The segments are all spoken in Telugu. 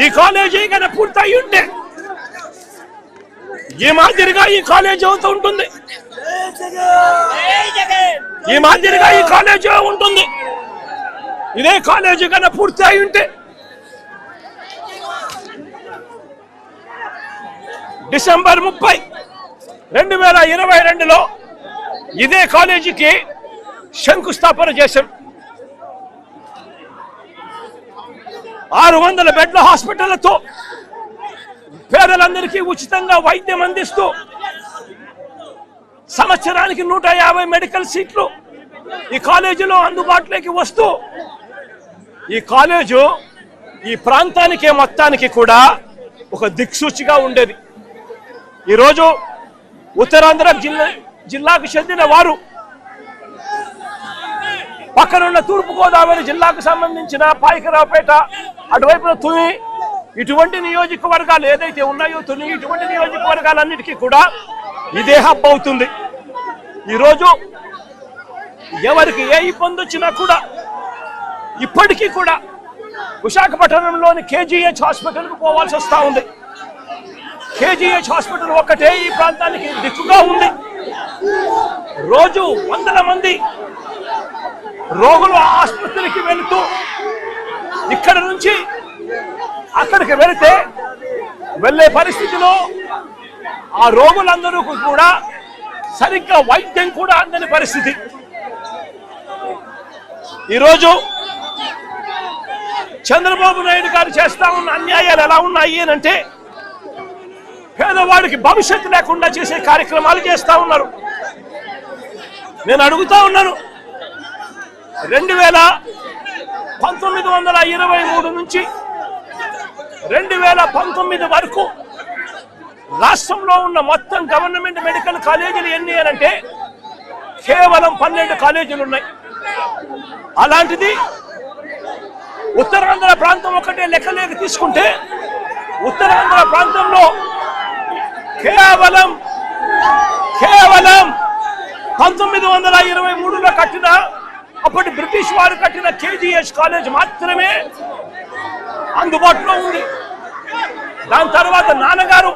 ఈ కాలేజీ కనుక పూర్తయి ఉంటే ఈ మాదిరిగా ఈ కాలేజీ అవుతూ ఉంటుంది. ఈ మాదిరిగా ఈ కాలేజీ ఉంటుంది. ఇదే కాలేజీ కన్నా పూర్తి అయి ఉంటే. డిసెంబర్ ముప్పై రెండు వేల ఇరవై రెండులో ఇదే కాలేజీకి శంకుస్థాపన చేశాం ఆరు వందల బెడ్ల హాస్పిటళ్ళతో పేదలందరికీ ఉచితంగా వైద్యం అందిస్తూ సంవత్సరానికి నూట యాభై మెడికల్ సీట్లు ఈ కాలేజీలో అందుబాటులోకి వస్తూ ఈ కాలేజు ఈ ప్రాంతానికి మొత్తానికి కూడా ఒక దిక్సూచిగా ఉండేది. ఈరోజు ఉత్తరాంధ్ర జిల్లా జిల్లాకు చెందిన వారు పక్కనున్న తూర్పు గోదావరి జిల్లాకు సంబంధించిన పాయకరావుపేట అటువైపున తుని ఇటువంటి నియోజకవర్గాలు ఏదైతే ఉన్నాయో తుని ఇటువంటి నియోజకవర్గాలన్నిటికీ కూడా ఇదే హబ్ అవుతుంది. ఈరోజు ఎవరికి ఏ ఇబ్బంది వచ్చినా కూడా ఇప్పటికీ కూడా విశాఖపట్నంలోని కేజీహెచ్ హాస్పిటల్కు పోవాల్సి వస్తూ ఉంది. కేజీహెచ్ హాస్పిటల్ ఒక్కటే ఈ ప్రాంతానికి దిక్కుగా ఉంది. రోజు వందల మంది రోగులు ఆసుపత్రికి వెళుతూ ఇక్కడ నుంచి అక్కడికి వెళితే వెళ్ళే పరిస్థితిలో ఆ రోగులందరూ కూడా సరిగ్గా వైద్యం కూడా అందని పరిస్థితి. ఈరోజు చంద్రబాబు నాయుడు గారు చేస్తా ఉన్న అన్యాయాలు ఎలా ఉన్నాయి అని అంటే పేదవాడికి భవిష్యత్తు లేకుండా చేసే కార్యక్రమాలు చేస్తా ఉన్నారు. నేను అడుగుతా ఉన్నాను రెండు వేల పంతొమ్మిది వందల ఇరవై మూడు నుంచి రెండు వేల పంతొమ్మిది వరకు రాష్ట్రంలో ఉన్న మొత్తం గవర్నమెంట్ మెడికల్ కాలేజీలు ఎన్ని అంటే కేవలం పన్నెండు కాలేజీలు ఉన్నాయి. అలాంటిది ఉత్తరాంధ్ర ప్రాంతం ఒకటే లెక్కలేక తీసుకుంటే ఉత్తరాంధ్ర ప్రాంతంలో కేవలం కేవలం పంతొమ్మిది వందల ఇరవై మూడులో కట్టిన అప్పటి బ్రిటిష్ వారు కట్టిన కేజీఎస్ కాలేజ్ మాత్రమే అందుబాటులో ఉంది. దాని తర్వాత నాన్నగారు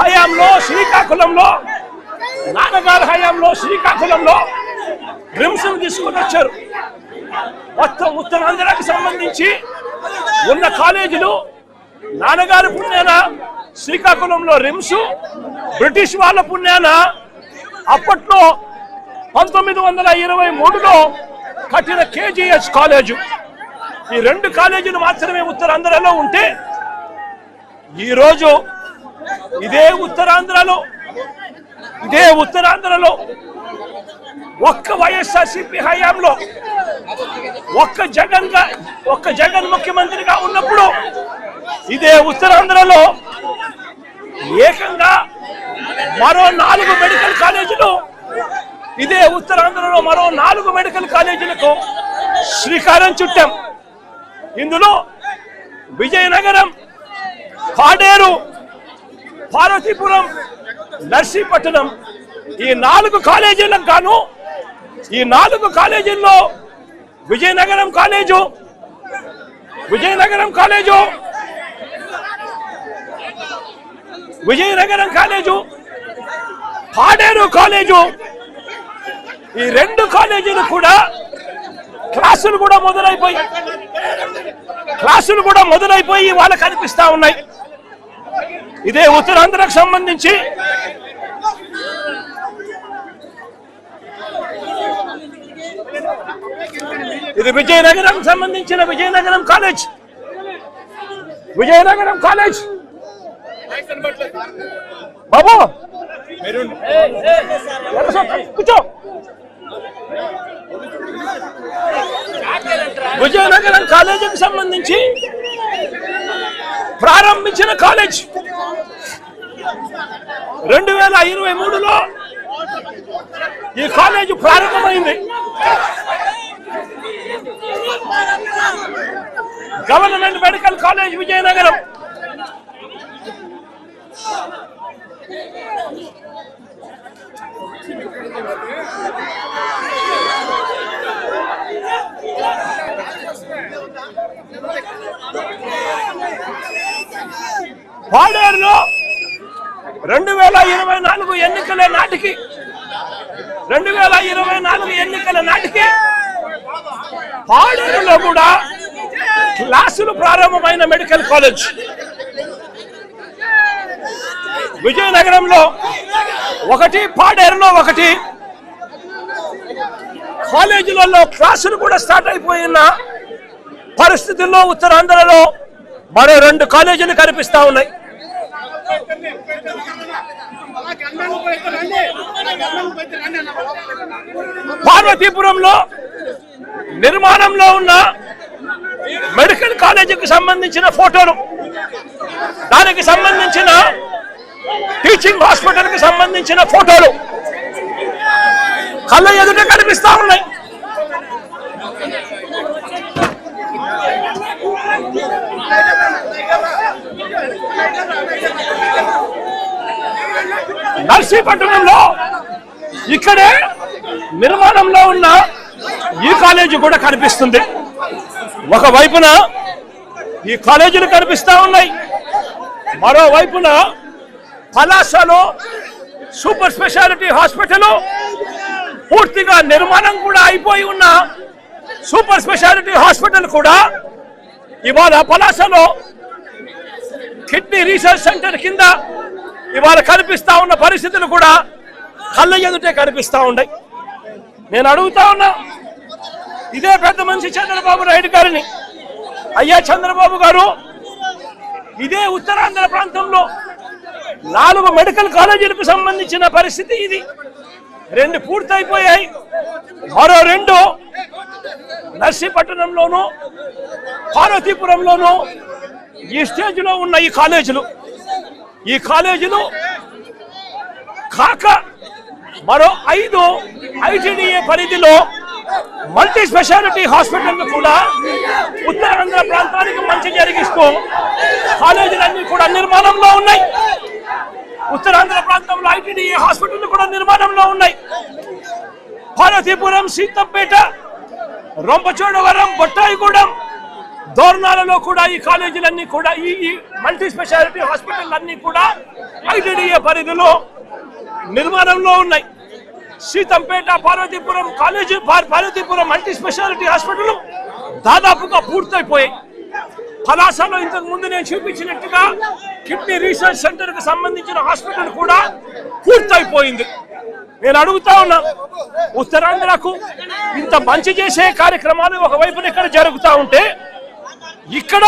హయాంలో శ్రీకాకుళంలో నాన్నగారు హయాంలో శ్రీకాకుళంలో రిమ్స్ తీసుకుని వచ్చారు. మొత్తం ఉత్తరాంధ్రకి సంబంధించి ఉన్న కాలేజీలు నాన్నగారి పుణ్యాన శ్రీకాకుళంలో రిమ్స్ బ్రిటిష్ వాళ్ళ పుణ్యాన అప్పట్లో పంతొమ్మిది వందల ఇరవై మూడులో కట్టిన కేజీఎస్ కాలేజు. ఈ రెండు కాలేజీలు మాత్రమే ఉత్తరాంధ్రలో ఉంటే ఈరోజు ఇదే ఉత్తరాంధ్రలో ఇదే ఉత్తరాంధ్రలో ఒక్క వైఎస్ఆర్సిపి హయాంలో ఒక్క జగన్గా ఒక్క జగన్ ముఖ్యమంత్రిగా ఉన్నప్పుడు ఇదే ఉత్తరాంధ్రలో ఏకంగా మరో నాలుగు మెడికల్ కాలేజీలు ఇదే ఉత్తరాంధ్రలో మరో నాలుగు మెడికల్ కాలేజీలకు శ్రీకారం చుట్టాం. ఇందులో విజయనగరం పాడేరు పార్వతీపురం నర్సీపట్నం ఈ నాలుగు కాలేజీలకు గాను ఈ నాలుగు కాలేజీల్లో Vizianagaram college Vizianagaram college Vizianagaram college Paderu college ఈ రెండు కాలేజీలు కూడా క్లాసులు కూడా మొదలైపోయి క్లాసులు కూడా మొదలైపోయి వాళ్ళకి కనిపిస్తా ఉన్నాయి. ఇదే ఉత్తరాంధ్రకు సంబంధించి ఇది విజయనగరం సంబంధించిన విజయనగరం కాలేజ్. విజయనగరం కాలేజ్. బాబు! కూర్చో. విజయనగరం కాలేజీకి సంబంధించి ప్రారంభించిన కాలేజ్. రెండు వేల ఇరవై మూడులో ఈ కాలేజ్ ప్రారంభమైంది. Government medical college Vizianagaram. పాడేరులో రెండు వేల ఇరవై నాలుగు ఎన్నికల నాటికి రెండు వేల ఇరవై నాలుగు ఎన్నికల నాటికి పాడేరులో కూడా క్లాసులు ప్రారంభమైన మెడికల్ కాలేజ్. విజయనగరంలో ఒకటి పాడేరులో ఒకటి. కాలేజీలలో క్లాసులు కూడా స్టార్ట్ అయిపోయిన పరిస్థితుల్లో ఉత్తరాంధ్రలో మరో రెండు కాలేజీలు కనిపిస్తా ఉన్నాయి. పార్వతీపురంలో నిర్మాణంలో ఉన్న మెడికల్ కాలేజీకి సంబంధించిన ఫోటోలు దానికి సంబంధించిన టీచింగ్ హాస్పిటల్కి సంబంధించిన ఫోటోలు. కళ్ళ ఎదుట కనిపిస్తా ఉన్నాయి. నర్సీపట్నంలో ఇక్కడే నిర్మాణంలో ఉన్న ఈ కాలేజీ కూడా కనిపిస్తుంది. ఒకవైపున ఈ కాలేజీలు కనిపిస్తా ఉన్నాయి. మరోవైపున పలాసలో సూపర్ స్పెషాలిటీ హాస్పిటల్ పూర్తిగా నిర్మాణం కూడా అయిపోయి ఉన్న సూపర్ స్పెషాలిటీ హాస్పిటల్ కూడా ఇవాళ పలాసలో కిడ్నీ రీసెర్చ్ సెంటర్ కింద ఇవాళ కనిపిస్తా ఉన్న పరిస్థితులు కూడా కళ్ళ ఎదుటే కనిపిస్తూ ఉన్నాయి. నేను అడుగుతా ఉన్నా ఇదే పెద్ద మనిషి చంద్రబాబు నాయుడు గారిని. అయ్యా చంద్రబాబు గారు ఇదే ఉత్తరాంధ్ర ప్రాంతంలో నాలుగు మెడికల్ కాలేజీలకు సంబంధించిన పరిస్థితి ఇది. రెండు పూర్తయిపోయాయి. మరో రెండు నర్సీపట్నంలోను పార్వతీపురంలోను ఈ స్టేజ్లో ఉన్న ఈ కాలేజీలు. ఈ కాలేజీలు కాక మరో ఐదు ఐటీడీఏ పరిధిలో మల్టీ స్పెషాలిటీ హాస్పిటల్ కూడా ఉత్తరాంధ్ర ప్రాంతానికి మంచి జరిగిస్తూ కాలేజీలన్నీ కూడా నిర్మాణంలో ఉన్నాయి. ఉత్తరాంధ్ర ప్రాంతంలో ఐటీడీఏ హాస్పిటల్ కూడా నిర్మాణంలో ఉన్నాయి. పార్వతీపురం సీతంపేట రొంపచోడవరం బొట్టాయిగూడెం దోర్నాలలో కూడా ఈ కాలేజీలన్నీ కూడా ఈ మల్టీ స్పెషాలిటీ హాస్పిటల్ అన్నీ కూడా ఐటీడీఏ పరిధిలో నిర్మాణంలో ఉన్నాయి. Seethampeta Parvathipuram college Parvathipuram multi speciality hospital దాదాపుగా పూర్తయిపోయాయి. పలాసలో ఇంతకు ముందు నేను చూపించినట్టుగా కిడ్నీ రీసెర్చ్ సెంటర్కు సంబంధించిన హాస్పిటల్ కూడా పూర్తయిపోయింది. నేను అడుగుతా ఉన్నా ఉత్తరాంధ్రకు ఇంత మంచి చేసే కార్యక్రమాలు ఒకవైపున ఇక్కడ జరుగుతూ ఉంటే ఇక్కడ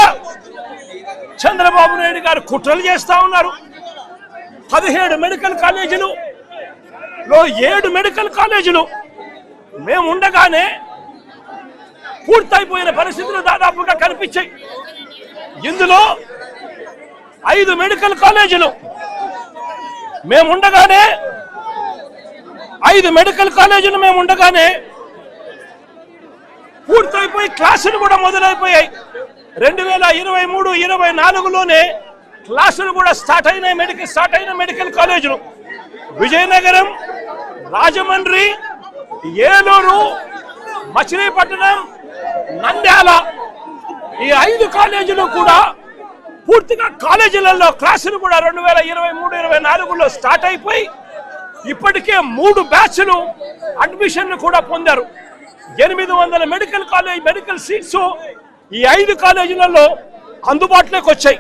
చంద్రబాబు నాయుడు గారు కుట్రలు చేస్తా ఉన్నారు. పదిహేడు మెడికల్ కాలేజీలు లో ఏడు మెడికల్ కాలేజీలు మేము ఉండగానే పూర్తయిపోయిన పరిస్థితులు దాదాపుగా కనిపించాయి. ఇందులో ఐదు మెడికల్ కాలేజీలు. మేము ఉండగానే ఐదు మెడికల్ కాలేజీలు మేము ఉండగానే పూర్తయిపోయి క్లాసులు కూడా మొదలైపోయాయి. రెండు వేల ఇరవై మూడు ఇరవై నాలుగులోనే క్లాసులు కూడా స్టార్ట్ అయినాయి మెడికల్ స్టార్ట్ అయిన మెడికల్ కాలేజీలు. విజయనగరం రాజమండ్రి ఏలూరు మచిలీపట్నం నంద్యాల ఈ ఐదు కాలేజీలు కూడా పూర్తిగా కాలేజీలలో క్లాసులు కూడా రెండు వేల ఇరవై మూడు ఇరవై నాలుగులో స్టార్ట్ అయిపోయి ఇప్పటికే మూడు బ్యాచ్లు అడ్మిషన్లు కూడా పొందారు. ఎనిమిది వందల మెడికల్ కాలేజ్ మెడికల్ సీట్స్ ఈ ఐదు కాలేజీలలో అందుబాటులోకి వచ్చాయి.